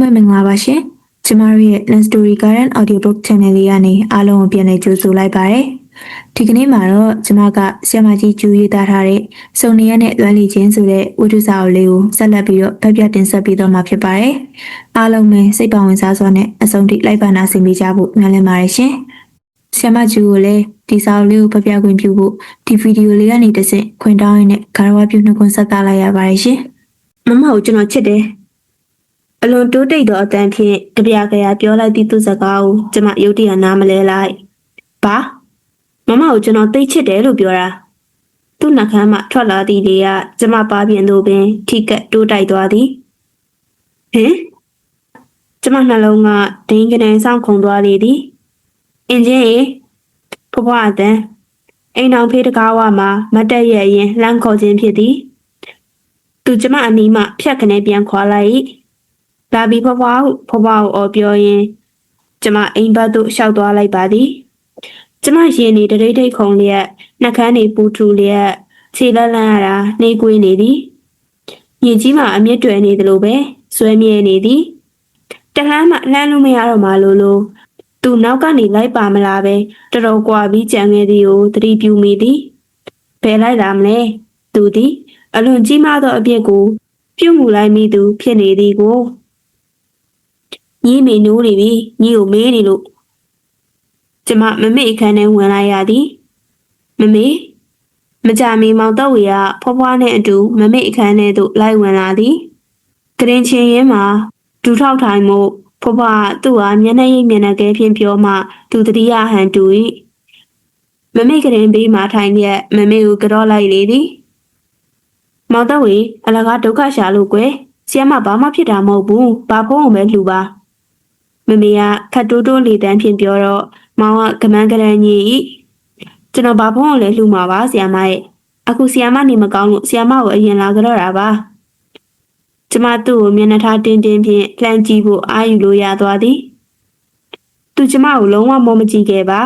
လုံးပဲမင်္ဂလာပါရှင်ကျမတို့ရဲ့ Land Story Garden Audiobook Channel လေးကနေအားလုံးကိုပြန်လည်ကြိုဆိုလိုက်ပါရစေဒီကနေ့မှာတော့ကျမကဆရာမကြီးကျူရေးသားထားတဲ့စုံနေရနဲ့လွမ်းလီချင်းဆိုတဲ့ဝတ္ထုစာအုပ်လေးကိုဆက်လက်ပြီးတော့ဖတ်ပြတင်ဆက်ပေးတော့မှာဖြစ်ပါတယ်အားလုံးပဲစိတ်ပါဝင်စားစွာနဲ့အဆုံးထိလိုက်ပါနာဆင်ပေးကြဖို့မျှော်လင့်ပါတယ်ရှင်ဆရာမကြီးကိုလည်းဒီစာအုပ်လေးကိုဖတ်ပြခွင့်ပြုဖို့ဒီဗီဒီယိုလေးကနေတစ်ဆင့်ခွင့်တောင်းရင်းနဲ့ဂါရဝပြုနှုတ်ခွန်းဆက်သလိုက်ရပါတယ်ရှင်မမကိုကျွန်တော်ချစ်တယ် အလွန်တိုးတိတ်သောအတန်ဖြင့်ကြပြကြရပြောလိုက်သည့်သူစကားကိုကျမယုတ်တရနားမလဲလိုက်ဘာမမကိုကျွန်တော်သိတ်ချစ်တယ်လို့ပြောတာသူ့နှာခမ်းမှထွက်လာသည့်လေကကျမပါပြင်သို့ပင် ထိကက်တိုးတိုက်သွားသည်ဟင်ကျမနှလုံးကဒိန်းကနေဆောင်ခုန်သွားလေသည်အင်ဂျင်ရေဖွားဖွားအတန်အိမ်အောင်ဖေးတကားဝမှာမတ်တက်ရဲ့ရင်လှမ်းခေါ်ခြင်းဖြစ်သည်သူကျမအနီးမှဖြတ်ကနေပြန်ခွာလိုက်၏ လာပြီးဖွားဖွားဟုဖွားဖွားကိုအော်ပြောရင်းကျမအိမ်ဘက်သို့ရှောက်သွားလိုက်ပါသည်ကျမရင်နေတရိတ်ထိတ်ခုံလျက်နှက်ခမ်းနေပူထူလျက်ခြေလက်လန်းရတာနှိကွေးနေသည်ညင်ကြီးမှအမြင့်တွယ်နေသလိုပဲဆွဲမြဲနေသည်တလှမ်းမှလှမ်းလို့မရတော့မှလို့လို့သူနောက်ကနေလိုက်ပါမလားပဲတော်တော်ကွာပြီးကြံခဲ့သည်ကိုသတိပြုမိသည်ဘယ်လိုက်လာမလဲသူသည်အလွန်ကြီးမားသောအပြစ်ကိုပြုမှုလိုက်မိသူဖြစ်နေသည်ကို ညီးမေနိုးနေပြီညီကိုမေးနေလို့ကျမမမေ့အခန်းထဲဝင်လိုက်ရသည်မမေမကြမီမောင်တော့ဝေကဖွားဖွားနဲ့အတူမမေ့အခန်းထဲသို့လိုက်ဝင်လာသည်ကရင်ချင်းရင်မှာဒူထောက်ထိုင်မှုဖွားဖွားသူ့အားမျက်နှာရိပ်မျက်နှာကဲဖြင့်ပြောမှသူတတိယဟန်တူ၏မမေ့ကရင်ဘေးမှထိုင်လျက်မမေ့ကိုကြော့လိုက်လေသည်မောင်တော့ဝေအလကားဒုက္ခရှာလို့ကွယ်ဆီယမဘာမှဖြစ်တာမဟုတ်ဘူးဘာဖုံးအောင်ပဲလှူပါ မမေကခတ်တိုးတိုးလေတန်းဖြင့်ပြောတော့မောင်ကကမန်းကရန်ကြီးဤကျွန်တော်ဘာဖုံးအောင်လဲလှူမှာပါဆီယမရဲ့အခုဆီယမနေမကောင်းလို့ဆီယမကိုအရင်လာကြတော့တာပါကျမသူ့ကိုမျက်နှာထားတင်းတင်းဖြင့်လှမ်းကြည့်ဖို့အာယူလို့ရသွားသည်သူကျမကိုလုံးဝမောမကြည့်ခဲ့ပါ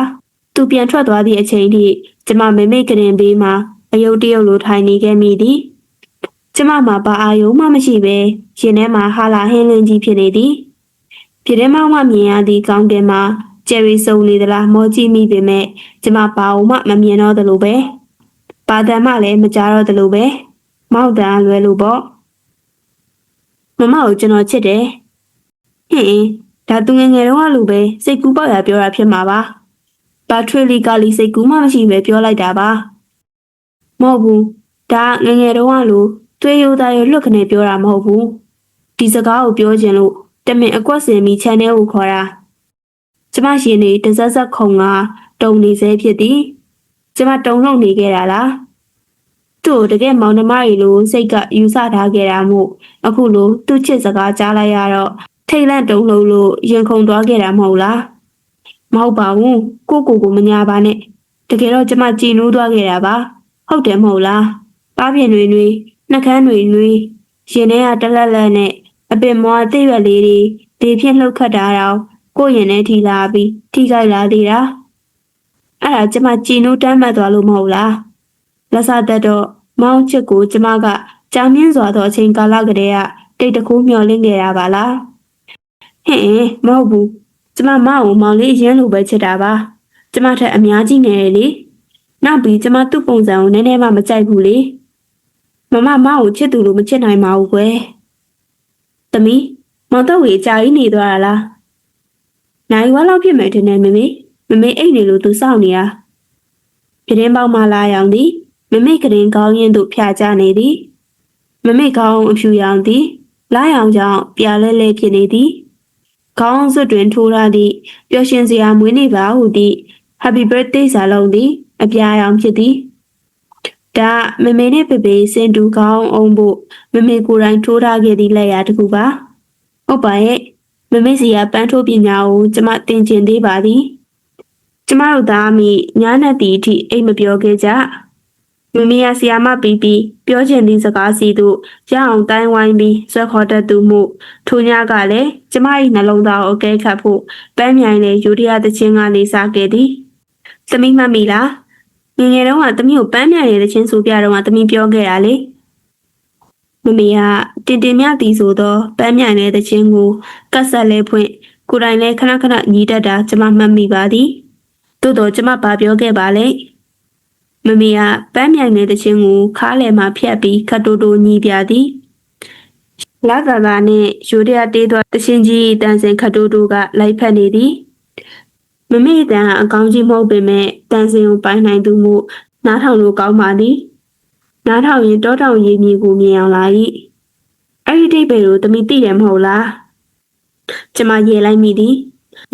သူပြန်ထွက်သွားသည့်အချိန်ထိကျမမေမေကရင်ဘေးမှာအယုတ်တရုတ်လိုထိုင်နေခဲ့မိသည်ကျမမှာဘာအာယုံမှမရှိပဲရင်ထဲမှာဟာလာဟင်းလင်းကြီးဖြစ်နေသည် ပြည်ထဲမှာမှမြင်ရသည့်ကောင်းတင်မှာကျယ်ရီစုံနေသလားမောကြည့်မိပေမဲ့ကျမဘာမှမမြင်တော့သလိုပဲဘာတန်မှလည်းမကြားတော့သလိုပဲမောက်တန်လွယ်လို့ပေါ့မမကိုကျွန်တော်ချစ်တယ်ဟင်ဒါသူငယ်ငယ်တုန်းကလိုပဲစိတ်ကူးပေါက်ရပြောတာဖြစ်မှာပါဘာထွေလီကလီစိတ်ကူးမှမရှိပဲပြောလိုက်တာပါမဟုတ်ဘူးဒါငယ်ငယ်တုန်းကလိုသွေးရိုးသားရိုးလွတ်ခနဲ့ပြောတာမဟုတ်ဘူးဒီစကားကိုပြောခြင်းလို့ တမင်အကွက်စင်ပြီးခြံထဲကိုခေါ်တာကျမရှင်နေတစက်စက်ခုံကတုံနေစေဖြစ်သည်ကျမတုံလုံးနေခဲ့တာလားသူ့ကိုတကယ်မောင်နှမရီလိုစိတ်ကယူဆထားခဲ့တာမို့အခုလိုသူ့ချစ်စကားကြားလိုက်ရတော့ထိတ်လန့်တုံလုံးလို့ရင်ခုန်သွားခဲ့တာမဟုတ်လားမဟုတ်ပါဘူးကိုကိုကိုမညာပါနဲ့တကယ်တော့ကျမကြည်နိုးသွားခဲ့တာပါဟုတ်တယ်မဟုတ်လားပါးပြင်တွေတွေနှကန်းတွေတွေရင်ထဲကတလက်လက်နဲ့ အပင်မွားသိရွက်လေးတွေဒီဖြင့်လှုပ်ခတ်တာတော့ကိုယ့်ရင်ထဲထိလာပြီးထိခိုက်လာသေးတာအဲ့ဒါကျမကြည်နိုးတမ်းမှတ်သွားလို့မဟုတ်လားလက်စသက်တော့မောင်းချစ်ကိုကျမကကြာမြင့်စွာသောအချိန်ကာလကတည်းကတိတ်တကူးမျောလင့်ခဲ့တာပါလားဟင်မဟုတ်ဘူးကျမမအောင်မောင်လေးရင်းလို့ပဲချစ်တာပါကျမထက်အများကြီးငယ်တယ်လေနောက်ပြီးကျမသူ့ပုံစံကိုနည်းနည်းမှမကြိုက်ဘူးလေမမမအောင်ချစ်သူလို့မချစ်နိုင်ပါဘူးကွယ်။ သမီးမောင်တော့ဝေအကြာကြီးနေသွားတာလား။နိုင်ဝါလောက်ဖြစ်မယ်ထင်တယ်မမေ။မမေအိတ်နေလို့သူစောင့်နေတာ။ပြတင်းပေါက်မှလာရောင်သည်မမေကရင်ကောင်းရင်သို့ဖြာချနေသည်။မမေကောင်းအဖြူရောင်သည်လာရောင်ကြောင့်ပြာလဲလဲဖြစ်နေသည်။ခေါင်းစွပ်တွင်ထိုးရသည့်ပျော်ရွှင်စရာမွေးနေ့ပါဟုသည့် Happy birthday စာလုံးသည်အပြာရောင်ဖြစ်သည်။ ဒါမမေနဲ့ပေပေစင်တူကောင်းအောင်ဖို့မမေကိုယ်တိုင်ထိုးထားခဲ့သည့်လက်ရာတစ်ခုပါ။ဟုတ်ပါရဲ့မမေစီကပန်းထိုးပညာကိုကျမသင်ကျင်သေးပါသည်။ကျမတို့သားမိညာနဲ့တီအထိအိတ်မပြောခဲ့ကြ။မမေကဆီယာမပြီးပြီးပြောချင်သည့်စကားစီသို့ရအောင်တိုင်းဝိုင်းပြီးဆွဲခေါ်တတ်သူမှုထိုညကလည်းကျမ၏နှလုံးသားကိုအကဲခတ်ဖို့ပန်းမြိုင်လေယူရီးယားတချင်းကနေစားခဲ့သည်။သမီးမှတ်မိလား။ ငယ်ငယ်တုန်းကသမီးကိုပန်းမြိုင်နေတဲ့ချင်းဆိုပြတော့ကသမီးပြောခဲ့တာလေမမေကတင်တင်မြသည်ဆိုသောပန်းမြိုင်တဲ့တခြင်းကိုကတ်ဆက်လဲဖွင့်ကိုယ်တိုင်လည်းခဏခဏညီးတတ်တာကျမမှတ်မိပါသည်သို့တော့ကျမဘာပြောခဲ့ပါလဲမမေကပန်းမြိုင်တဲ့တခြင်းကိုခါးလယ်မှာဖြတ်ပြီးခတ်တိုးတိုးညီးပြသည်လာသာသာနဲ့ရိုးရတေးသောတခြင်းကြီးတန်စင်ခတ်တိုးတိုးကလိုက်ဖက်နေသည် မမေတန်အကောင်းကြီးမဟုတ်ပေမဲ့တန်စင်ကိုပိုင်းနိုင်သူမှုနားထောင်လို့ကောင်းပါသည်နားထောင်ရင်တောတောင်ရည်မြေကိုမြင်အောင်လာ၏အဲ့ဒီတိတ်ပဲကိုတမိသိတယ်မဟုတ်လားကျမရေလိုက်မိသည်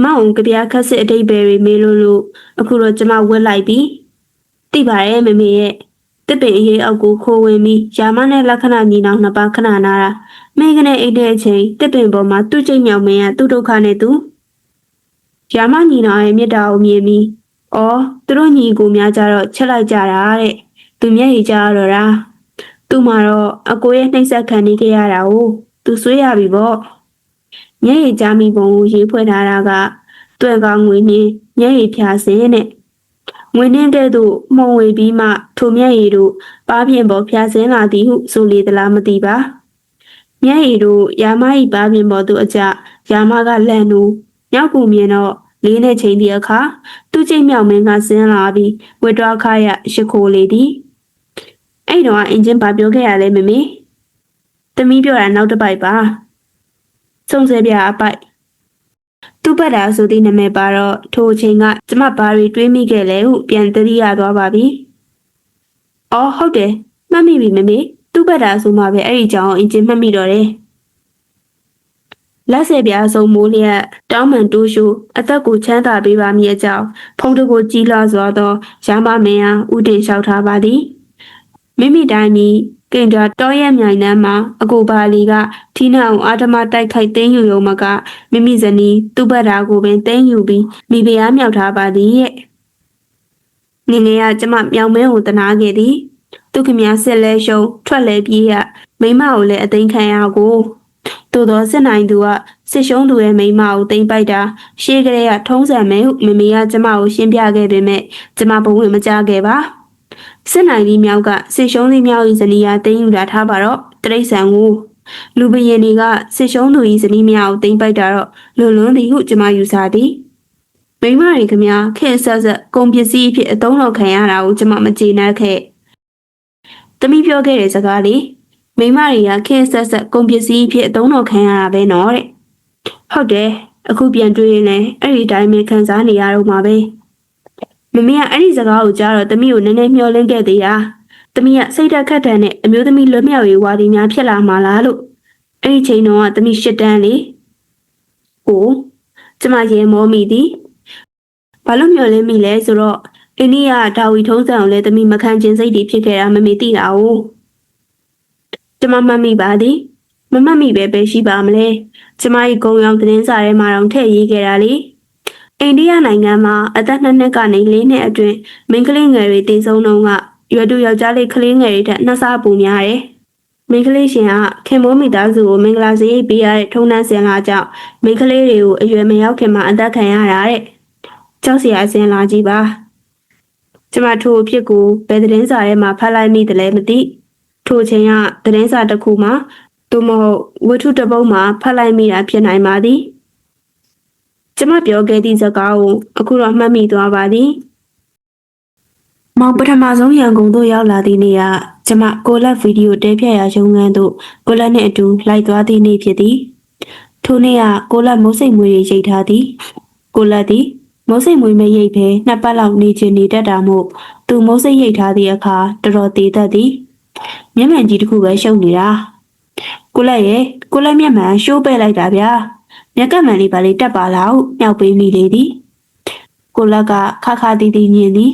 မအောင်ကြပြားခက်စစ်အတိတ်ပဲတွေမေးလို့လို့အခုတော့ကျမဝက်လိုက်ပြီသိပါရဲ့မမေရဲ့တစ်ပင်အရေးအောက်ကိုခိုးဝင်ပြီးယာမနဲ့လက္ခဏာညီနောင်နှစ်ပါးခဏနာတာမိကနေအိတ်တဲ့အချိန်တစ်ပင်ပေါ်မှာသူ့ကျိတ်မြောင်မင်းကသူ့ဒုက္ခနဲ့သူ ယာမညီနောင်ရဲ့မြတ်တာကိုမြင်ပြီးအော်သူတို့ညီကိုများကြတော့ချက်လိုက်ကြတာတဲ့သူမျက်ရည်ကြတော့တာသူမှတော့အကိုရဲ့နှိပ်စက်ခံနေကြရတာကိုသူဆွေးရပြီပေါ့မျက်ရည်ကြမိပုံကိုရေးဖွဲ့ထားတာကတွဲကောင်းငွေနှင်းမျက်ရည်ဖြာစင်းနဲ့ငွေနှင်းတဲ့သို့မှုံဝေပြီးမှထိုမျက်ရည်တို့ပါပြင်ပေါ်ဖြာစင်းလာသည်ဟုဆိုလေသလားမသိပါမျက်ရည်တို့ယာမ၏ပါပြင်ပေါ်သို့အကြယာမကလန့်နိုး မြောက်ကူမြင်တော့လေးနဲ့ချိန်သည့်အခါသူ့ကျိတ်မြောက်မင်းကဆင်းလာပြီးဝတ်တော်ခါရရှိခိုးလေသည်အဲ့တော့အင်ဂျင်ဘာပြောခဲ့ရလဲမမေတမီးပြောတာနောက်တစ်ပိုက်ပါစုံစဲပြအပိုက်သူ့ဘက်တာဆိုသည့်နာမည်ပါတော့ထိုအချိန်ကကျမဘာတွေတွေးမိခဲ့လဲဟုပြန်သတိရသွားပါပြီ။အော်ဟုတ်တယ်မှတ်မိပြီမမေသူ့ဘက်တာဆိုမှပဲအဲ့ဒီကြောင်အင်ဂျင်မှတ်မိတော့တယ်။ လက်ဆယ်ပြားဆုံးမိုးလျက်တောင်းမှန်တိုးရှိုးအသက်ကိုချမ်းသာပေးပါမည်အကြောင်းဖုံးတကိုကြီးလာစွာသောရမမင်းအားဥတင်လျှောက်ထားပါသည်။မိမိတိုင်းမီကင်တာတောရက်မြိုင်နှမ်းမှာအကိုပါလီကထီနာအောင်အာဓမတိုက်ခိုက်သိမ်းယူရုံမကမိမိဇနီးသူ့ဘက်တာကိုပင်သိမ်းယူပြီးမိဖုရားမြောက်ထားပါသည်ရဲ့ငယ်ငယ်ကကျမမြောင်မဲကိုတနာခဲ့သည်သူခမည်းဆက်လဲရှုံထွက်လဲပြေးရမိမကိုလည်းအသိမ်းခံရကို သို့သောစစ်နိုင်သူကစစ်ရှုံးသူရဲ့မိမကိုသိမ်းပိုက်တာရှေးကလေးကထုံးစံမဲဟုမမေကကျမကိုရှင်းပြခဲ့ပေမဲ့ကျမဘဝင်မကြခဲ့ပါစစ်နိုင်သည့်မြောက်ကစစ်ရှုံးသည့်မြောက်၏ဇနီးအားတင်းယူလာထားပါတော့တရိษံကိုလူပရင်တွေကစစ်ရှုံးသူ၏ဇနီးများကိုတင်းပိုက်တာတော့လွန်လွန်းသည်ဟုကျွန်မယူဆသည်မိမတွေခမခေတ်ဆက်ဆက်ကုန်ပစ္စည်းအဖြစ်အသုံးလောက်ခံရတာကိုကျွန်မမကျေနပ်ခဲ့တမိပြောခဲ့တဲ့စကားလေး မိမတွေကခေတ်ဆက်ဆက်ကုန်ပစ္စည်းအဖြစ်အသုံးလောက်ခံရတာပဲနော်တဲ့ဟုတ်တယ်အခုပြန်တွေးရင်လည်းအဲ့ဒီအတိုင်းပဲခံစားနေရတော့မှာပဲမမေကအဲ့ဒီစကားကိုကြားတော့တမီးကိုနည်းနည်းမျှော်လင့်ခဲ့သေးတာတမီးကစိတ်ဓာတ်ခတ်တန်နဲ့အမျိုးသမီးလွတ်မြောက်ရေးဝါဒီများဖြစ်လာမှာလားလို့အဲ့ဒီချိန်တော့တမီးရှစ်တန်းလေကိုကျမရေမောမိသည်ဘာလို့မျှော်လင့်မိလဲဆိုတော့အိန္ဒိယဒါဝီထုံးစံကိုလည်းတမီးမခံခြင်းစိတ်တွေဖြစ်ခဲ့တာမမေသိတာ哦 ကျမမှတ်မိပါသည်မမှတ်မိပဲပဲရှိပါမလဲကျမ၏ဂုံရောင်သတင်းစာထဲမှာတော့ထည့်ရေးခဲ့တာလေအိန္ဒိယနိုင်ငံမှာအသက်နှစ်နှစ်ကနေလေးနှစ်အတွင်းမိန်းကလေးငယ်တွေတည်ဆုံးတော့ကရွယ်တူယောက်ျားလေးကလေးငယ်တွေထက်နှစ်ဆပိုများတယ်။မိန်းကလေးရှင်ကခင်မိုးမိသားစုကိုမင်္ဂလာစရိတ်ပေးရတဲ့ထုံးတမ်းစင်လာကြောင့်မိန်းကလေးတွေကိုအရွယ်မရောက်ခင်မှာအသက်ခံရတာတဲ့။ကြောက်စရာအစင်လာကြီးပါ။ကျမထိုအဖြစ်ကိုဘယ်သတင်းစာထဲမှာဖတ်လိုက်မိတယ်လဲမသိ။ ထိုချိန်ကသတင်းစာတစ်ခုမှာသို့မဟုတ်ဝတ္ထုတစ်ပုဒ်မှာဖတ်လိုက်မိတာဖြစ်နိုင်ပါသည်။ကျမပြောခဲ့သည့်စကားကိုအခုတော့မှတ်မိသွားပါသည်။မောင်ပထမဆုံးရန်ကုန်သို့ရောက်လာသည့်နေ့ကကျမကိုလက်ဗီဒီယိုတဲဖြတ်ရာရုံးခန်းသို့ကိုလက်နှင့်အတူလိုက်သွားသည့်နေ့ဖြစ်သည်။ထိုနေ့ကကိုလက်မုတ်စိတ်မွေတွေရိတ်ထားသည်။ကိုလက်သည်မုတ်စိတ်မွေမရိတ်ဘဲနှစ်ပတ်လောက်နေချင်နေတတ်တာမို့သူမုတ်စိတ်ရိတ်ထားသည့်အခါတော်တော်သေးတတ်သည်။ မျက်မှန်ကြီးတစ်ခုပဲရှုပ်နေတာ။ကိုလက်ရဲ့ကိုလက်မျက်မှန်ရှိုးပဲ့လိုက်တာဗျာ။မြက်ကမှန်လေးပါလေးတက်ပါလားဟုမြောက်ပေးမိလေသည်ကိုလက်ကခါခါတီးတီးညင်သည်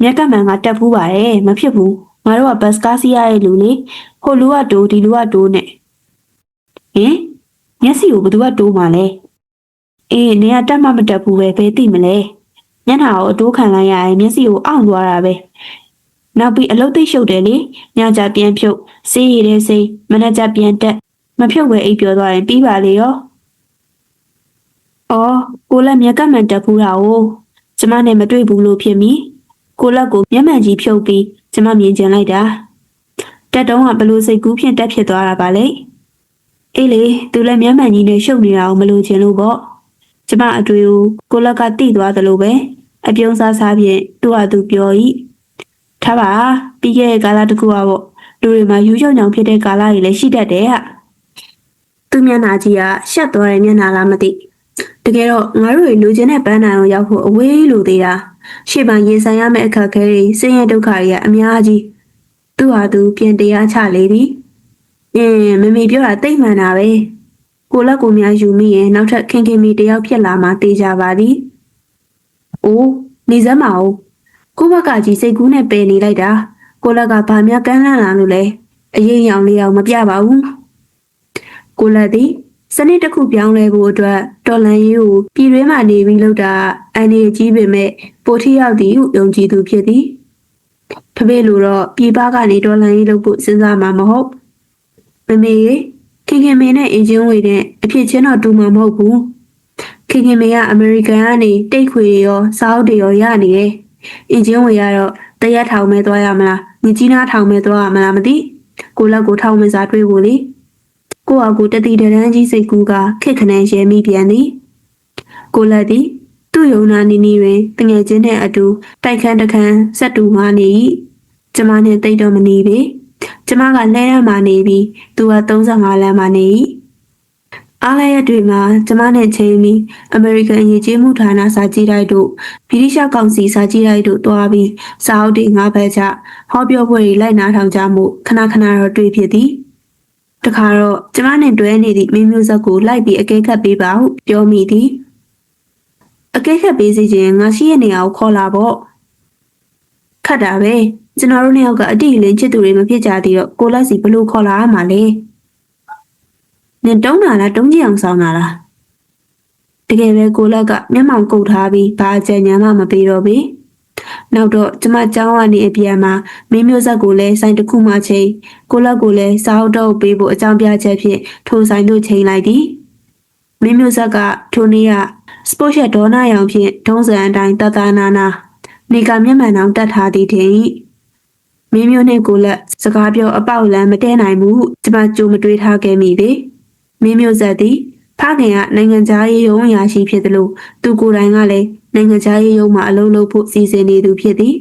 မြက်ကမှန်ကတက်ဖူးပါတယ်မဖြစ်ဘူးငါတို့ကဘတ်စကားစီးရရဲ့လူလေဟိုလူကတိုးဒီလူကတိုးနဲ့ဟင်မျက်စိကိုဘသူကတိုးမှလဲအေးနေရတက်မှမတက်ဘူးပဲဘယ်သိမလဲမျက်နှာကိုအတိုးခံလိုက်ရရင်မျက်စိကိုအောင့်သွားတာပဲ နောက်ပြီးအလုတ်သိပ်ရှုပ်တယ်လေညကြပြန်ဖြုတ်စေးရည်တဲ့စိတ်မနှက်ကြပြန်တက်မဖြုတ်ပဲအိပ်ပျော်သွားရင်ပြီးပါလေရော။အော်ကိုလက်မျက်ကမှန်တက်ဖူးတာ哦။ကျမနဲ့မတွေ့ဘူးလို့ဖြစ်မိ။ကိုလက်ကိုမျက်မှန်ကြီးဖြုတ်ပြီးကျမမြင်ကျင်လိုက်တာ။တက်တုံးကဘလို့စိတ်ကူးဖြင့်တက်ဖြစ်သွားတာပါလေအေးလေသူလည်းမျက်မှန်ကြီးနဲ့ရှုပ်နေတာကိုမလို့ချင်လို့ပေါ့ကျမအတွေ့ကိုကိုလက်ကတိသွားသလိုပဲအပြုံးစားစားဖြင့်သူ့ဟာသူပြော၏ ထားပါပြီးခဲ့တဲ့ကာလတစ်ခုကပေါ့လူတွေမှာယူးချောင်ချောင်ဖြစ်တဲ့ကာလတွေလည်းရှိတတ်တယ်ဟာသူမျက်နှာကြီးကရှက်သွားတဲ့မျက်နှာလားမသိတကယ်တော့ငါတို့တွေလူချင်းတဲ့ပန်းနိုင်အောင်ရောက်ဖို့အဝေးလိုသေးတာရှေ့မှာရင်ဆိုင်ရမယ့်အခက်အခဲတွေဆင်းရဲဒုက္ခတွေကအများကြီးသူ့ဟာသူပြန်တရားချလေသည်အင်းမမေပြောတာတိတ်မှန်တာပဲကိုလက်ကိုများယူမိရင်နောက်ထပ်ခင်ခင်မီတယောက်ဖြစ်လာမှတေးကြပါသည်အိုးနေစမ်းမအောင် ကိုဘက်ကကြီးစိတ်ကူးနဲ့ပယ်နေလိုက်တာကိုလက်ကဘာများကမ်းလှမ်းလာလို့လဲအရင်ရောင်လေးအောင်မပြပါဘူးကိုလက်သည်စနစ်တစ်ခုပြောင်းလဲဖို့အတွက်တော်လန်ရေးကိုပြည်တွင်းမှာနေပြီးလုပ်တာအန်ဒီကြီးပင်မဲ့ပိုထီရောက်သည်ဟုယုံကြည်သူဖြစ်သည်ဖဖေလိုတော့ပြည်ပကနေဒေါ်လာရေးလုပ်ဖို့စဉ်းစားမှာမဟုတ်မမေရေခင်ခင်မေနဲ့အင်ဂျင်ဝေတဲ့အဖြစ်ချင်းတော့တူမှာမဟုတ်ဘူးခင်ခင်မေကအမေရိကန်ကနေတိတ်ခွေရောစာအုပ်တွေရောရနေတယ် အင်ဂျင်ဝေကတော့တရက်ထောင်မဲသွားရမလားမြကြီးနားထောင်မဲသွားရမလားမသိကိုလက်ကိုထောင်မဲစာတွေးဖို့လေကိုအကူတတိတရန်ကြီးစိတ်ကူးကခက်ခနဲရဲမိပြန်သည်ကိုလက်သည်သူ့ယုံနာနီနီတွင်တငယ်ချင်းနဲ့အတူတိုက်ခန်းတစ်ခန်းဆက်တူငါနေ၏ကျမနဲ့တိတ်တော့မနေပေကျမကလဲရမှနေပြီးသူက35လမ်းမှနေ၏ အားလည်းရတွေမှာကျမနဲ့ချင်းပြီးအမေရိကန်အရေးကြီးမှုဌာနစာကြည့်တိုက်တို့ဗြိတိရှကောင်စီစာကြည့်တိုက်တို့တွားပြီးစာအုပ်တွေငါးဘက်ချဟောပြောပွဲတွေလိုက်နာထောင်ကြမှုခဏခဏတော့တွေ့ဖြစ်သည်တခါတော့ကျမနဲ့တွဲနေသည့်မင်းမျိုးဆက်ကိုလိုက်ပြီးအကဲခတ်ပေးပါဟုပြောမိသည်အကဲခတ်ပေးစီခြင်းငါရှိရဲ့နေရာကိုခေါ်လာပေါ့ခတ်တာပဲကျွန်တော်တို့နှစ်ယောက်ကအတိအလင်းချစ်သူတွေမဖြစ်ကြသေးတော့ကိုလက်စီဘလို့ခေါ်လာရမှာလဲ နင်တုံးတာလားတုံးကြည့်အောင်ဆောင်တာလားတကယ်ပဲကိုလက်ကမျက်မှောင်ကုတ်ထားပြီးဘာအကြံဉာဏ်မှမပေးတော့ဘူးနောက်တော့ကျမကျောင်းကနေအပြန်မှာမင်းမျိုးဆက်ကိုလည်းဆိုင်တစ်ခုမှချိန်ကိုလက်ကိုလည်းစာအုပ်တော့ပေးဖို့အကြောင်းပြချက်ဖြင့်ထိုဆိုင်တို့ချိန်လိုက်သည်မင်းမျိုးဆက်ကထိုနေ့ကစပို့ရှက်ဒေါနာရောင်ဖြင့်ထုံးစံအတိုင်းတတနာနာနေကမျက်မှန်အောင်တတ်ထားသည်တင်၏မင်းမျိုးနှင့်ကိုလက်စကားပြောအပေါက်လမ်းမတဲနိုင်ဘူးဟုကျမကြိုမတွေးထားခဲ့မိပေ မင်းမျိုးဆက်သည်ဖခင်ကနိုင်ငံခြားရေးရုံးအရာရှိဖြစ်သလိုသူကိုယ်တိုင်ကလည်းနိုင်ငံခြားရေးရုံးမှာအလုပ်လုပ်ဖို့စီစဉ်နေသူဖြစ်သည်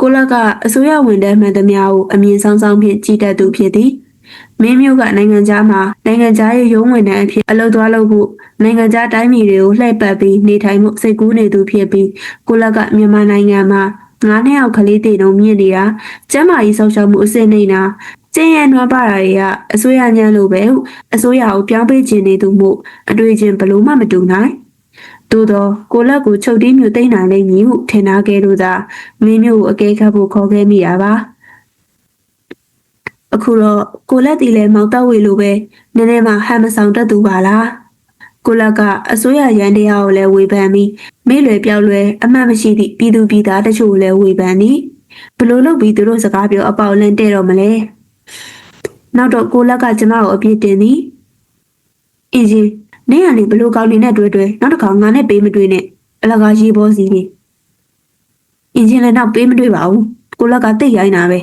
ကိုလက်ကအစိုးရဝန်ထမ်းမှန်သမျှကိုအမြင်ဆောင်ဆောင်ဖြင့်ကြည်တတ်သူဖြစ်သည်မင်းမျိုးကနိုင်ငံခြားမှာနိုင်ငံခြားရေးရုံးဝင်တဲ့အဖြစ်အလုပ်သွားလုပ်ဖို့နိုင်ငံခြားတိုင်းပြည်တွေကိုလှည့်ပတ်ပြီးနေထိုင်မှုစိတ်ကူးနေသူဖြစ်ပြီးကိုလက်ကမြန်မာနိုင်ငံမှာငါးနှစ်ယောက်ကလေးတေတုံမြင့်နေတာကျမ်းမာရေးဆောက်ရှောက်မှုအစစ်နေတာ ကျင်းရနွမ်းပါတာတွေကအစိုးရညံ့လို့ပဲဟုအစိုးရကိုပြောင်းပေးခြင်းနေသူမို့အတွေ့အကြုံဘလို့မှမတူနိုင်သို့တော့ကိုလက်ကိုချုပ်တီးမျိုးသိမ့်နိုင်လိမ့်မည်ဟုထင်ထားခဲ့လို့သာမင်းမျိုးကိုအကဲခတ်ဖို့ခေါ်ခဲ့မိတာပါအခုတော့ကိုလက်တီလည်းမောင်တော့ဝေလိုပဲနည်းနည်းမှဟန်မဆောင်တတ်သူပါလားကိုလက်ကအစိုးရရန်တရားကိုလည်းဝေဖန်ပြီးမိလွယ်ပြောက်လွယ်အမှတ်မရှိသည့်ပြည်သူပြည်သားတချို့ကိုလည်းဝေဖန်သည်ဘလို့လုပ်ပြီးသူတို့စကားပြောအပေါက်လန်းတဲ့တော့မလဲ နောက်တော့ကိုလက်ကကျမကိုအပြစ်တင်သည်အင်းကြီးနင်းရလေဘလို့ကောင်းနေနဲ့တွေ့တွေ့နောက်တစ်ခါငါနဲ့ပေးမတွေ့နဲ့အလကားရေးပေါ်စီနေအင်းကြီးလည်းနောက်ပေးမတွေ့ပါဘူးကိုလက်ကတိတ်ရိုင်းတာပဲ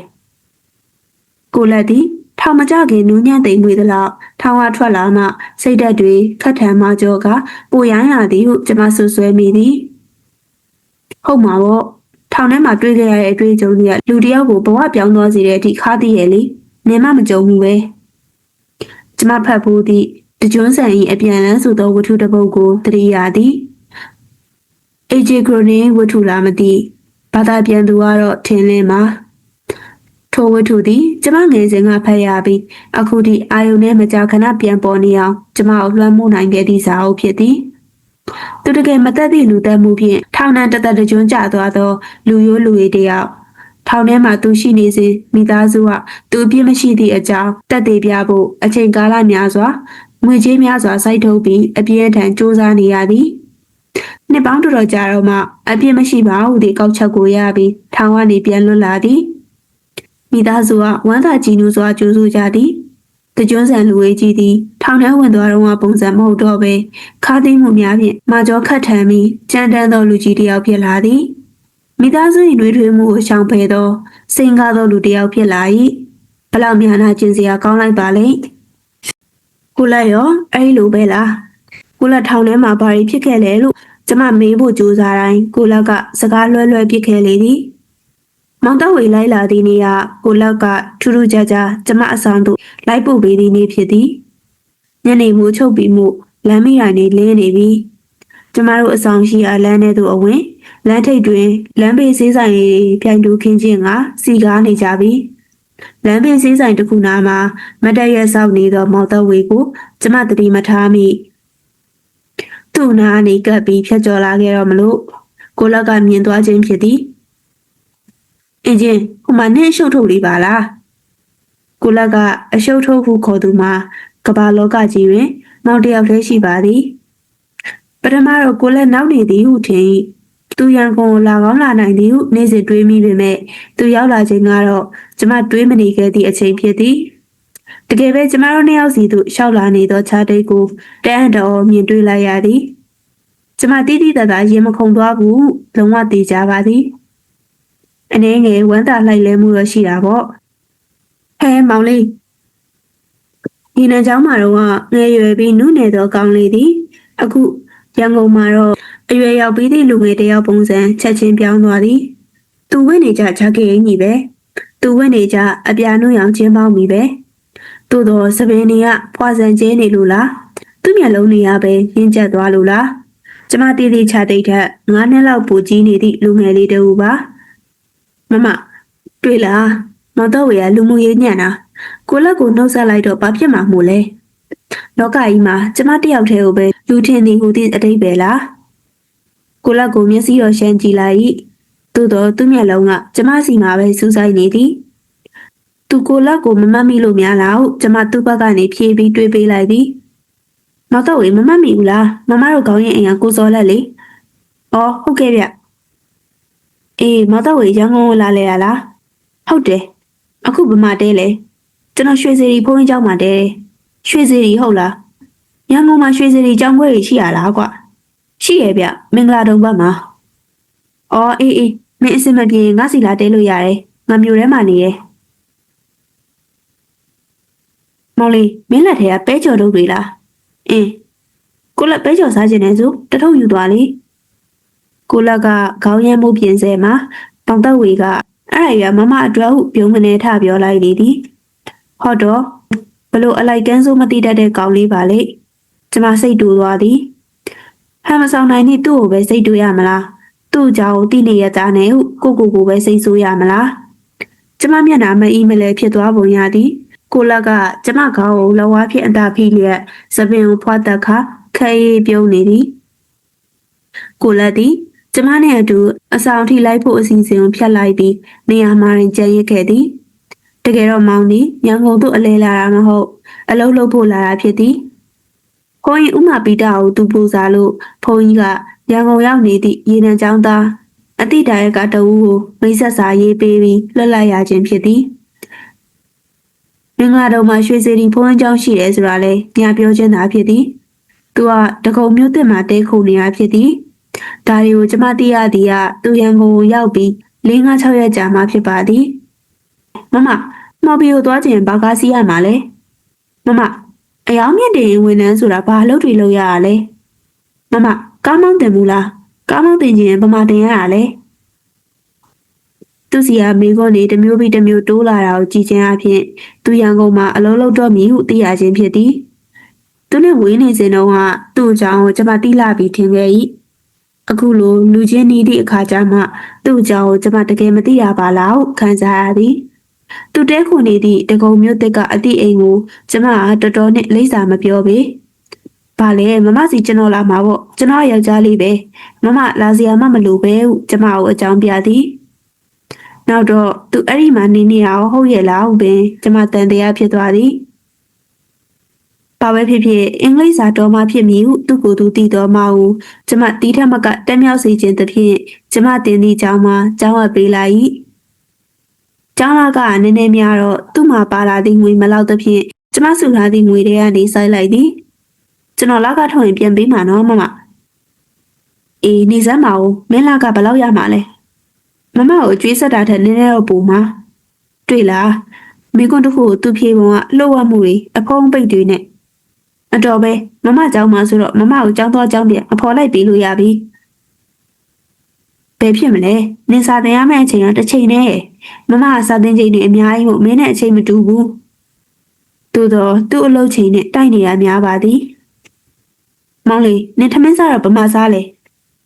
ကိုလက်သည်ထောင်မကြခင်နူးညံ့သိမ်မွေသလောက်ထောင်ဝထွက်လာမှစိတ်ဓာတ်တွေခတ်ထန်မှကြောကပိုရိုင်းလာသည်ဟုကျမဆွဆွဲမိသည်ဟုတ်မှာပေါ့ထောင်ထဲမှာတွေ့ခဲ့ရတဲ့အတွေ့အကြုံတွေကလူတစ်ယောက်ကိုဘဝပြောင်းသွားစေတဲ့အထိခါသည်ရဲ့လေ နင်မမကြုံဘူးပဲကျမဖတ်ဖို့သည့်တကြွန်းဆန်၏အပြန်လန်းဆိုသောဝတ္ထုတစ်ပုဒ်ကိုသတိရသည် AJ Cronin ဝတ္ထုလားမသိဘာသာပြန်သူကတော့ထင်လင်းပါထိုဝတ္ထုသည်ကျမငယ်စဉ်ကဖတ်ရပြီးအခုထိအာယုန်နဲ့မကြာခဏပြန်ပေါ်နေအောင်ကျမကိုလွှမ်းမိုးနိုင်ခဲ့သည့်စာအုပ်ဖြစ်သည်သူတကယ်မသက်သည့်လူသက်မှုဖြင့်ထောင်နှံတသက်တကြွကျသွားသောလူရိုးလူရည်တယောက် ထောင်ထဲမှာသူရှိနေစဉ်မိသားစုကသူအပြစ်မရှိသည့်အကြောင်းတက်သေးပြဖို့အချိန်ကာလများစွာငွေကြေးများစွာစိုက်ထုတ်ပြီးအပြည့်အထန်စ조사နေရသည်နှစ်ပေါင်းတော်တော်ကြာတော့မှအပြစ်မရှိပါဟုသည့်ကောက်ချက်ကိုရပြီးထောင်ကနေပြန်လွတ်လာသည်မိသားစုကဝမ်းသာကြည်နူးစွာကြိုးဆိုကြသည်တကြွဆန်လူဝေးကြီးသည်ထောင်ထဲဝင်သွားတော့ပုံစံမဟုတ်တော့ပဲခါးသိမ်းမှုများဖြင့်မာကျောခတ်ထန်ပြီးကြမ်းတမ်းသောလူကြီးတစ်ယောက်ဖြစ်လာသည် မိသားစု၏နှွေးထွေးမှုကိုရှောင်ဖယ်သောစိန်ကားသောလူတစ်ယောက်ဖြစ်လာ၏ဘလောက်များနာကျင်စရာကောင်းလိုက်ပါလေကိုလက်ရောအဲ့ဒီလိုပဲလားကိုလက်ထောင်ထဲမှာဘာတွေဖြစ်ခဲ့လဲလို့ကျမမေးဖို့ကြိုးစားတိုင်းကိုလက်ကစကားလွှဲလွှဲပြစ်ခဲ့လေသည်မောင်တော်ဝေလိုက်လာသည့်နေ့ကကိုလက်ကထူးထူးခြားခြားကျမအဆောင်သို့လိုက်ပို့ပေးသည့်နေ့ဖြစ်သည်ညနေမိုးချုပ်ပြီးမှုလမ်းမိတိုင်းနေလင်းနေပြီကျမတို့အဆောင်ရှိရာလမ်းထဲသို့အဝင် လမ်းထိပ်တွင်လမ်းဘေးဆေးဆိုင်တွေပြိုင်တူခင်းချင်းကစီကားနေကြပြီလမ်းဘေးဆေးဆိုင်တစ်ခုနာမှာမတ်တရက်ဆောက်နေသောမော်တော်ဝေကိုကျမတတိမထားမိသူ့နာအနေကပ်ပြီးဖြတ်ကျော်လာခဲ့တော့မလို့ကိုလက်ကမြင်သွားခြင်းဖြစ်သည်အင်ဂျင်ဟိုမှာနင်းရှုပ်ထုတ်လေးပါလားကိုလက်ကအရှုပ်ထုတ်ခုခေါ်သူမှာကမ္ဘာလောကကြီးတွင် နောက်တစ်ယောက်တည်းရှိပါသည်ပထမတော့ကိုလက်နောက်နေသည်ဟုထင်၏ သူရန်ကုန်ကိုလာကောင်းလာနိုင်သည်ဟုနေ့စဉ်တွေးမိပေမဲ့သူရောက်လာခြင်းကတော့ကျမတွေးမနေခဲ့သည့်အချိန်ဖြစ်သည်တကယ်ပဲကျမတို့နှစ်ယောက်စီသို့ရှောက်လာနေသောခြားတိတ်ကိုတန်းအတော်မြင်တွေ့လိုက်ရသည်ကျမတိတိတတ်တာရင်မခုန်သွားဘူးလုံးဝတေချပါသည်အနေငယ်ဝမ်းသာလိုက်လဲမှုတော့ရှိတာပေါ့ဟဲမောင်လေးဒီနေ့เจ้าမှာတော့ငယ်ရွယ်ပြီးနုနယ်သောကောင်းလေးသည်အခုရန်ကုန်မှာတော့ အရွယ်ရောက်ပြီးသည့်လူငယ်တစ်ယောက်ပုံစံချက်ချင်းပြောင်းသွားသည်သူဝင့်နေကြဂျာကေအင်ကြီးပဲသူဝင့်နေကြအပြာနုရောင်ချင်းပေါင်းပြီပဲသို့တော့စပင်းတွေကဖွာဆန်ကျဲနေလို့လားသူ့မျက်လုံးတွေကပဲရင်းကျက်သွားလို့လားကျမတည်တည်ချတိတ်ထက်9နှစ်လောက်ပူကြီးနေသည့်လူငယ်လေးတူပါမမတွေ့လားမတော်ဝေကလူမှုရေးညံ့တာကိုလက်ကိုနှုတ်ဆက်လိုက်တော့ဘာဖြစ်မှာမို့လဲလောကကြီးမှာကျမတယောက်တည်းကိုပဲလူထင်သည်ဟူသည့်အတိတ်ပဲလား ကိုလက်ကိုမျက်စိရောရှမ်းကြည့်လိုက်၏သို့တော့သူ့မျက်လုံးကကျမစီမှာပဲစူးစိုက်နေသည်သူကိုလက်ကိုမမတ်မိလို့များလားဟုကျမသူ့ဘက်ကနေဖြေးပြီးတွေးပေးလိုက်သည်မတော်ဝေမမတ်မိဘူးလားမမတို့ကောင်းရင်အိမ်ကကိုစောလက်လေအော်ဟုတ်ကဲ့ဗျအေးမတော်ဝေရန်ကုန်ကိုလာလေရလားဟုတ်တယ်အခုဘယ်မှာတဲလဲကျွန်တော်ရွှေစီရီဖုန်းကြီးကျောင်းမှာတဲတယ်ရွှေစီရီဟုတ်လားရန်ကုန်မှာရွှေစီရီကျောင်းခွဲကြီးရှိရလားကွ ရှိရဲ့ဗျမင်္ဂလာတုံဘက်မှာအော်အေးအေးမင်းအစင်မပြေငါစီလာတဲလို့ရတယ်ငါမျိုးထဲမှာနေရဲ့မောင်လေးမင်းလက်ထဲကပဲကြော်လုပ်တွေလားအင်းကိုလက်ပဲကြော်စားခြင်းနဲ့ဆိုတထုပ်ယူသွားလေကိုလက်ကခေါင်းရမ်းမှုပြင်စဲမှာပေါင်သက်ဝေကအဲ့ဒါရမမအတွက်ဟုပြုံးကနေထပြောလိုက်လေသည်ဟောတော့ဘလို့အလိုက်ကန်းစိုးမသိတတ်တဲ့ကောင်လေးပါလေကျမစိတ်တူသွားသည် ဟမ်မဆောင်နိုင်နေသူ့ကိုပဲစိတ်တူရမလားသူ့ကြောင့်တိနေရတာနဲ့ဟုကိုကိုကိုပဲစိတ်ဆိုးရမလားကျမမျက်နှာမအီးမလဲဖြစ်သွားပုံရသည်ကိုလက်ကကျမခေါင်းကိုလဝါဖြစ်အတာဖိလျက်သပင်ကိုဖွားတက်ခါခဲရေးပြုံးနေသည်ကိုလက်သည်ကျမနဲ့အတူအဆောင်ထိလိုက်ဖို့အစီအစဉ်ကိုဖျက်လိုက်ပြီးနေရာမှာရင်ကြံရစ်ခဲ့သည်တကယ်တော့မောင်သည်ရန်ကုန်သို့အလဲလာတာမဟုတ်အလုပ်လုပ်ဖို့လာတာဖြစ်သည် ခွန်ရင်ဥမာပိတာကိုသူပူစားလို့ဘုန်းကြီးကရန်ကုန်ရောက်နေသည့်ရေနံချောင်းသားအတိဒါရကတဦးကိုမိတ်ဆက်စာရေးပေးပြီးလွတ်လိုက်ရခြင်းဖြစ်သည်မင်္ဂလာတော်မှာရွှေစီရီဖုန်းကျောင်းရှိတယ်ဆိုတာလဲညာပြောချင်းသာဖြစ်သည်သူကတကုံမျိုးတစ်မှာတဲခုန်နေတာဖြစ်သည်ဒါတွေကိုကျမသိရသည်ကသူရန်ကုန်ကိုရောက်ပြီး၄၅၆ရက်ကြာမှဖြစ်ပါသည်မမမော်ဘီကိုသွားခြင်းဘာကားစီးရမှာလဲမမ အယောင်မြင့်တင်ဝန်ထမ်းဆိုတာဘာလုပ်တွေလုပ်ရရလဲမမကားမောင်းတင်ဘူးလားကားမောင်းတင်ခြင်းဗမာတင်ရတာလဲသူစီကမိခွန်းနေတစ်မျိုးပြီးတစ်မျိုးတိုးလာတာကိုကြည်ချင်းအဖြစ်သူရန်ကုန်မှာအလုံးလုံးတော့မည်ဟုသိရခြင်းဖြစ်သည်သူနဲ့ဝေးနေစဉ်တုန်းကသူ့အကြောင်းကိုကျမတိလာပြီးထင်ခဲ့၏အခုလိုလူချင်းနီးသည့်အခါကျမှသူ့အကြောင်းကိုကျမတကယ်မသိရပါလားဟုခံစားရသည် သူတဲခုနေသည့်တကုံမျိုးတက်ကအတိအိမ်ကိုကျမကတော်တော်နဲ့လိမ့်စာမပြောပေ။ဘာလဲမမစီကျွန်တော်လာမှာပေါ့ကျွန်တော်ယောက်ျားလေးပဲမမလာစရာမမလိုပဲဟုကျမကိုအကြောင်းပြသည်။နောက်တော့သူအဲ့ဒီမှာနေနေရအောင်ဟုတ်ရဲ့လားဟုပင်ကျမတန်တရားဖြစ်သွားသည်။ဘာပဲဖြစ်ဖြစ်အင်္ဂလိပ်စာတော်မှဖြစ်မည်ဟုသူ့ကိုယ်သူတည်တော်မှာဟုကျမတီးထက်မကတက်မြောက်စေခြင်းသဖြင့်ကျမတင်သည့်ကြောင်းမှာကြောင်းဝတ်ပေးလိုက်၏ ကျောင်းလာကနည်းနည်းများတော့သူ့မှာပါလာသည့်ငွေမလောက်သဖြင့်ကျမစုထားသည့်ငွေတွေကနေဆိုင်လိုက်သည်ကျွန်တော်လာကထုတ်ရင်ပြန်ပေးမှာနော်မမအေးနေစမ်းပါဦးမင်းလာကဘယ်လောက်ရမှာလဲမမကိုကြွေးဆက်တာထက်နည်းနည်းတော့ပိုမှာတွေ့လားမိကွန်းတစ်ခုကိုသူ့ဖြေပုံကလှုပ်ဝမှုတွေအဖုံးပိတ်တွေနဲ့အတော်ပဲမမကြောင်းမှဆိုတော့မမကိုကြောင်းတော့ကြောင်းပြန်အဖော်လိုက်ပေးလို့ရပြီဘယ်ဖြစ်မလဲနင်စာတင်ရမယ့်အချိန်ကတစ်ချိန်နဲ့ မမကစာတင်ချိန်တွေအများကြီးမို့မင်းနဲ့အချိန်မတူဘူးသို့တော့သူ့အလုပ်ချိန်နဲ့တိုက်နေရများပါသည်မောင်လေးနင်ထမင်းစားတော့ဗမာစားလေ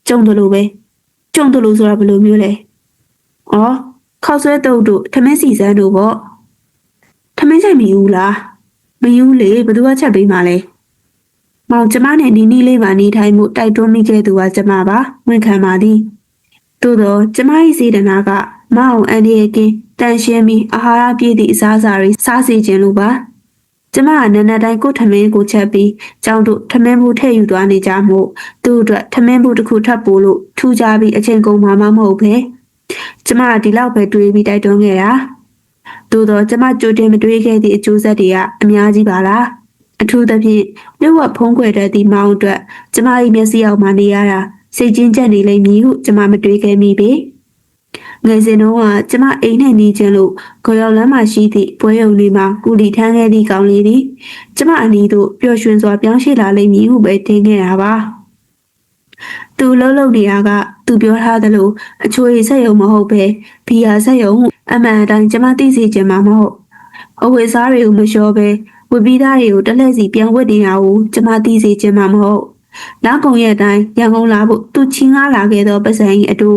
ကြုံတယ်လို့ပဲကြုံတယ်လို့ဆိုတာဘယ်လိုမျိုးလဲဩခောက်ဆွဲတုပ်တို့ထမင်းစီစန်းတို့ပေါ့ထမင်းချိန်မယူလားမယူလေဘယ်သူကချက်ပေးမှလဲမောင်ကျမနဲ့နီနီလေးပါနေထိုင်မှုတိုက်တွန်းမိခဲ့သူကကျမပါဝန်ခံပါသည်သို့တော့ကျမ၏စေတနာက မအောင်အန်ဒီရဲ့ကင်းတန်ရှင်းပြီးအာဟာရပြည့်သည့်အစားအစာတွေစားစေခြင်းလိုပါကျမကနန်းနန်းတိုင်းကိုထမင်းကိုချက်ပြီးကျောင်းတို့ထမင်းဘူးထည့်ယူသွားနေကြမှုသူ့အတွက်ထမင်းဘူးတစ်ခုထပ်ပို့လို့ထူကြပြီးအချိန်ကုန်မှာမမဟုတ်ပဲကျမကဒီလောက်ပဲတွေးပြီးတိုက်တွန်းခဲ့တာသို့တော့ကျမကြိုတင်မတွေးခဲ့သည့်အကျိုးဆက်တွေကအများကြီးပါလားအထူးသဖြင့်မြတ်ဝတ်ဖုံးကွယ်တဲ့ဒီမောင်အတွက်ကျမ၏မျက်စိအောက်မှာနေရတာစိတ်ချင်းကျက်နေလိမ့်မည်ဟုကျမမတွေးခဲ့မိပေ ငယ်စဉ်တုန်းကကျမအိမ်နဲ့နေခြင်းလို့ခေါ်ရောက်လမ်းမှာရှိသည့်ပွဲရုံလေးမှာကုလီထမ်းခဲ့သည့်ကောင်လေးသည်ကျမအနီးသို့ပျော်ရွှင်စွာပြောင်းရွှေ့လာလိမ့်မည်ဟုပဲထင်ခဲ့တာပါ။သူလှုပ်လှုပ်နေတာကသူပြောထားသလိုအချိုရည်ဆက်ယုံမဟုတ်ပဲဘီယာဆက်ယုံဟုအမှန်အတိုင်းကျမသိစေချင်မှာမဟုတ်။အဝတ်စားတွေကိုမလျှော်ပဲဝတ်ပြီးသားတွေကိုတစ်လှည့်စီပြန်ဝတ်နေတာကိုကျမသိစေချင်မှာမဟုတ်။ နောက်ကုံရဲ့အတိုင်းရန်ကုန်လာဖို့သူချင်းကားလာခဲ့သောပတ်စံ၏အတူ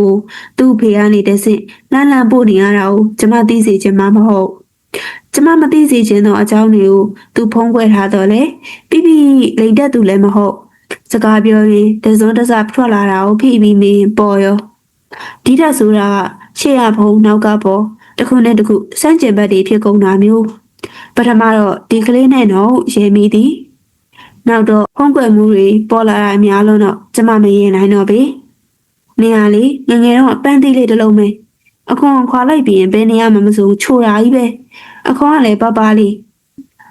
သူ့ဖေကနေတဆင့်လန်းလန်းပို့နေရတာကိုကျမသိစေချင်မှာမဟုတ်။ကျမမသိစေချင်သောအကြောင်းတွေကိုသူဖုံးကွယ်ထားတော့လေပြီးပြီးလိန်တက်သူလည်းမဟုတ်စကားပြောရင်တစုံတစထွက်လာတာကိုဖိပြီးနေရင်ပေါ်ရောဒီတက်ဆိုတာကရှေ့ရဖုံနောက်ကပေါ်တစ်ခုနဲ့တစ်ခုစန့်ကျင်ဘက်တွေဖြစ်ကုန်တာမျိုးပထမတော့ဒီကလေးနဲ့တော့ရေမိသည် နောက်တော့ဖုံးကွယ်မှုတွေပေါ်လာတာအများလုံးတော့ကျမမရင်နိုင်တော့ပြီနေရလေငယ်ငယ်တော့ပန်းသီးလေးတစ်လုံးပဲအခွန်ခွာလိုက်ပြီးရင်ဘယ်နေရာမှမစိုးချိုတာကြီးပဲအခေါကလည်းပပလေး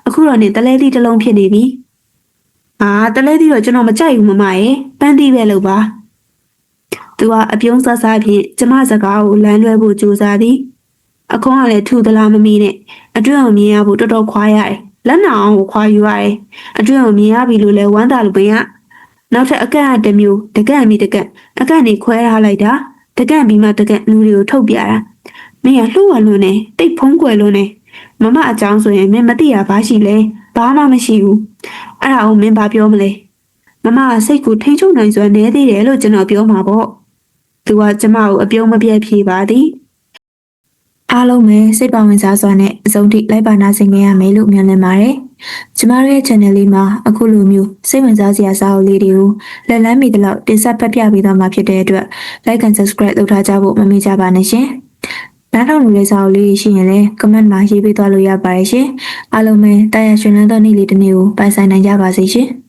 အခုတော့နေတလဲသီးတစ်လုံးဖြစ်နေပြီအာတလဲသီးတော့ကျွန်တော်မကြိုက်ဘူးမမရဲ့ပန်းသီးပဲလို့ပါသူကအပြုံးဆဆဖြင့်ကျမစကားကိုလမ်းလွဲဖို့ကြိုးစားသည်အခေါကလည်းထူသလားမမီနဲ့အတွင်းအောင်မြင်ရဖို့တော်တော်ခွာရတယ် လက်နာအောင်ကိုခွာယူရတယ်အတွင်းအောင်မြင်ရပြီလို့လဲဝမ်းသာလို့ပင်ကနောက်ထပ်အကန့်အတစ်မျိုးတကန့်ပြီးတကန့်အကန့်နေခွဲထားလိုက်တာတကန့်ပြီးမှတကန့်လူတွေကိုထုတ်ပြတာမင်းကလှုပ်ဝလွန်းနေတိတ်ဖုံးကွယ်လွန်းနေမမအကြောင်းဆိုရင်မင်းမသိရဘာရှိလဲဘာမှမရှိဘူးအဲ့ဒါကိုမင်းဘာပြောမလဲမမကစိတ်ကိုထိန်ချုပ်နိုင်စွာနေသေးတယ်လို့ကျွန်တော်ပြောမှာပေါ့သူကကျမကိုအပြုံးမပြတ်ဖြေပါသည် အားလုံးပဲစိတ်ပါဝင်စားစွာနဲ့အဆုံးထိလိုက်ပါနာဆင်ကြရမယ်လို့မျှော်လင့်ပါတယ်။ကျမတို့ရဲ့ channel လေးမှာအခုလိုမျိုးစိတ်ဝင်စားစရာစာအုပ်လေးတွေကိုလက်လန်းမီတလောက်တင်ဆက်ဖတ်ပြပေးသွားမှာဖြစ်တဲ့အတွက် like and subscribe လုပ်ထားကြဖို့မမေ့ကြပါနဲ့ရှင်။နားထောင်နေတဲ့စာအုပ်လေးရှိရင်လည်း comment မှာရေးပေးသွားလို့ရပါတယ်ရှင်။အားလုံးပဲတာယာရှင်လန်းသောနေ့လေးတစ်နေ့ကိုပိုင်ဆိုင်နိုင်ကြပါစေရှင်။